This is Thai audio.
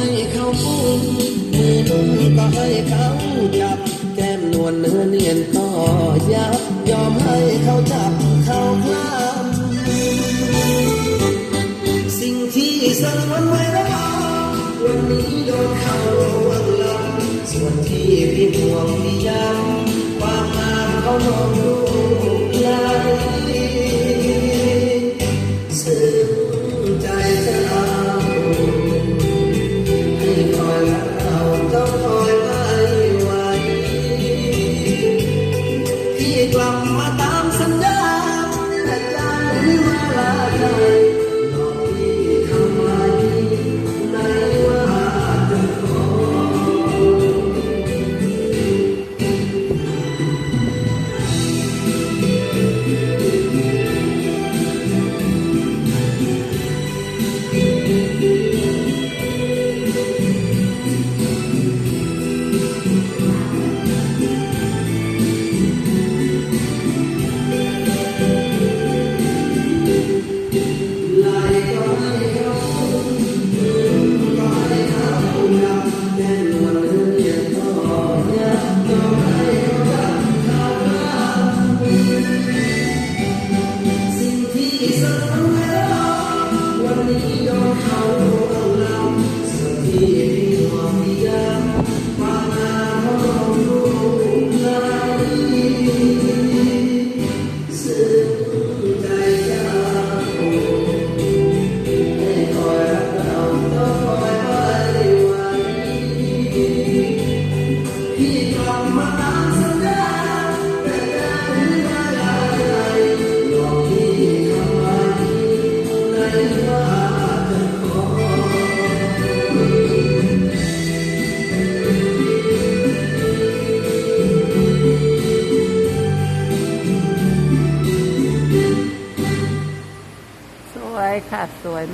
ให้เขาปุ้ดมือนุ่มก็ให้เขาจับ แก้มนวลเนื้อเนียนก็ยับ ยอมให้เขาจับเขาคลำสิ่งที่สงวนไว้แล้ววันนี้โดนเขาวังลำส่วนที่พี่ห่วงพี่ยำความงามเขามองดู ค่ะสวย